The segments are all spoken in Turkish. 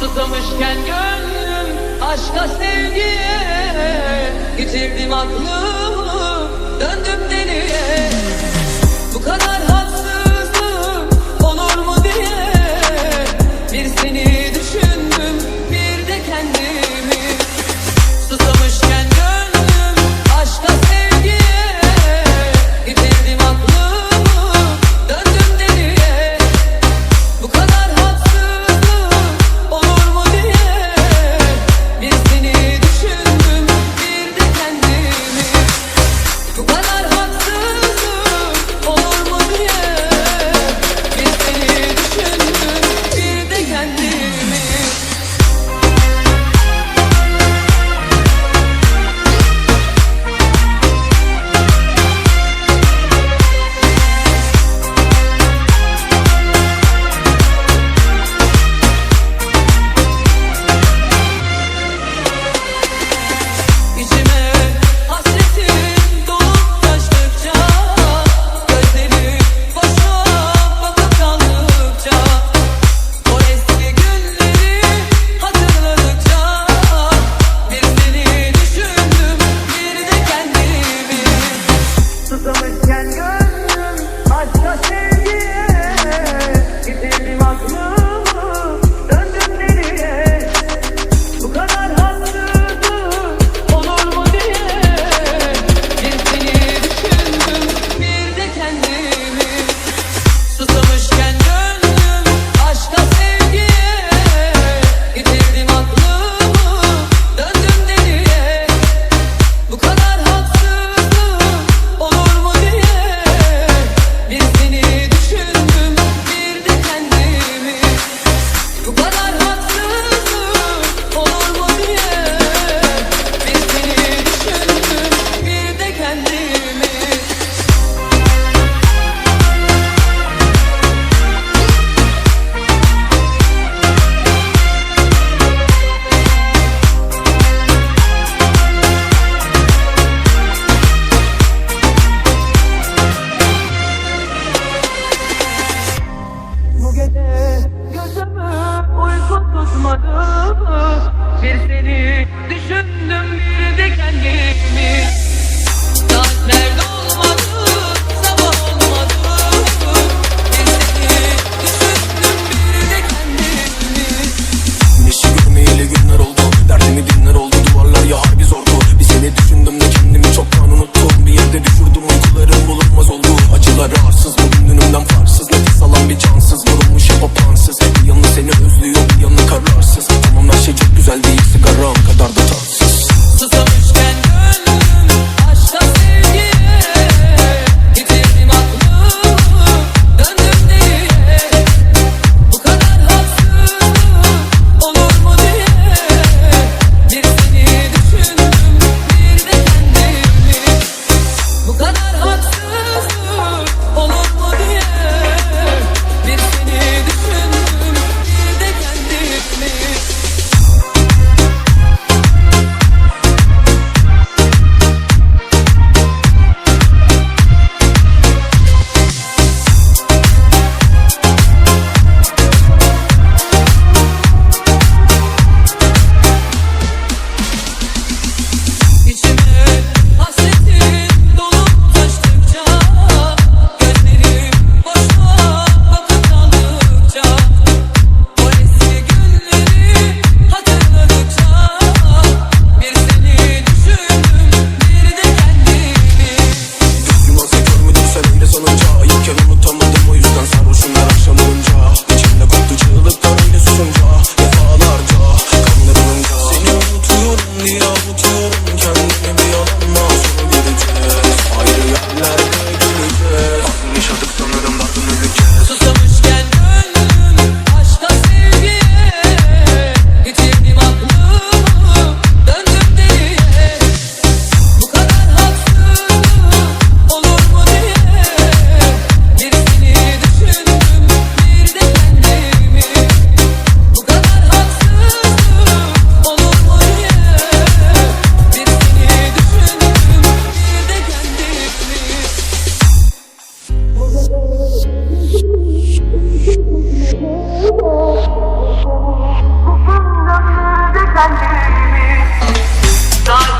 Susamışken gönlüm aşka sevgiye Yitirdim aklımı Thank you.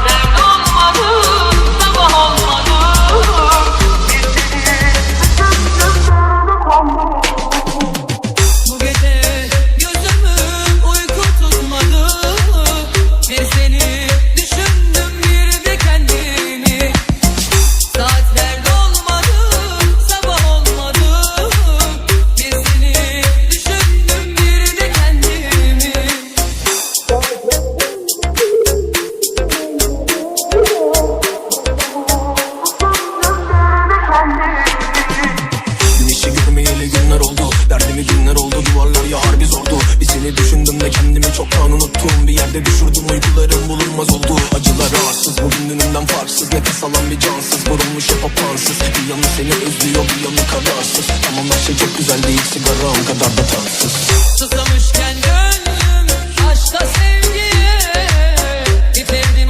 Cansız Vurulmuş hep apansız. Bir yanı seni özlüyor bir yanı kararsız. Tamam her şey çok güzel değil sigaram kadar da tatsız. Susamışken gönlüm aşka sevgiye aklımı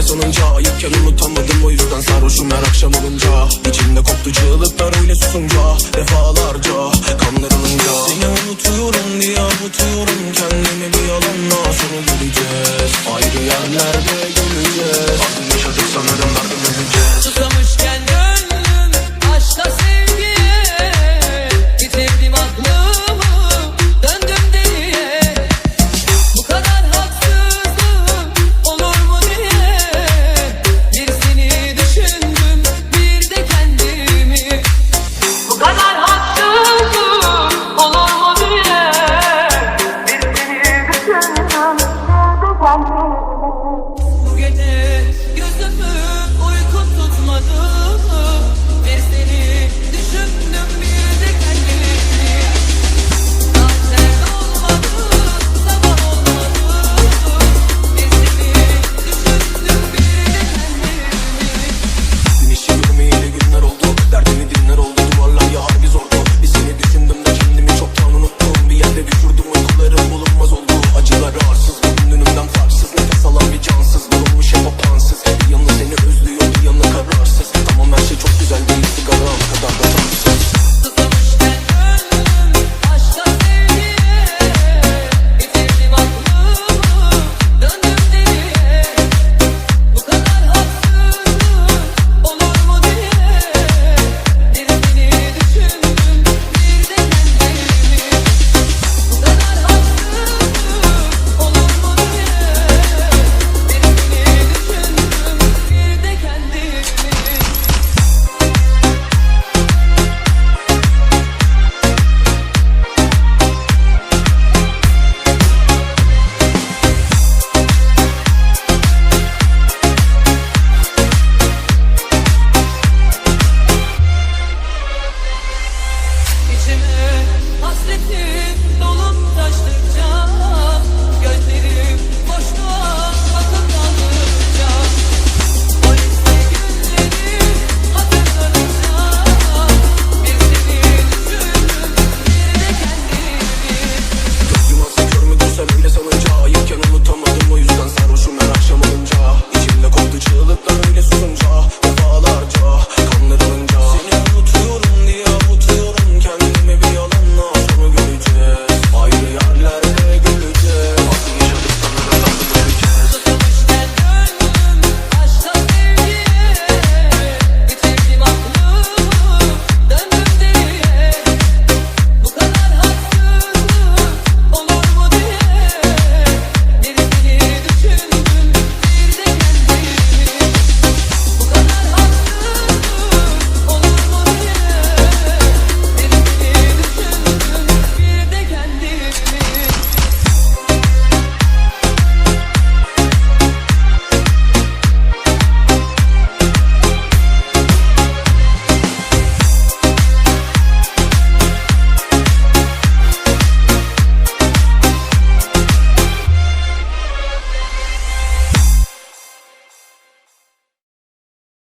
bile sanınca Ayıkken unutamadım o yüzden sarhoşum her akşam olunca. İçimde koptu çığlıklarıyla susunca Defalarca kanlar alınca Seni unutuyorum diye avutuyorum Kendimi bir yalanla sonra göreceğiz Ayrı yerlerde göreceğiz Aklım yaşadık sanırım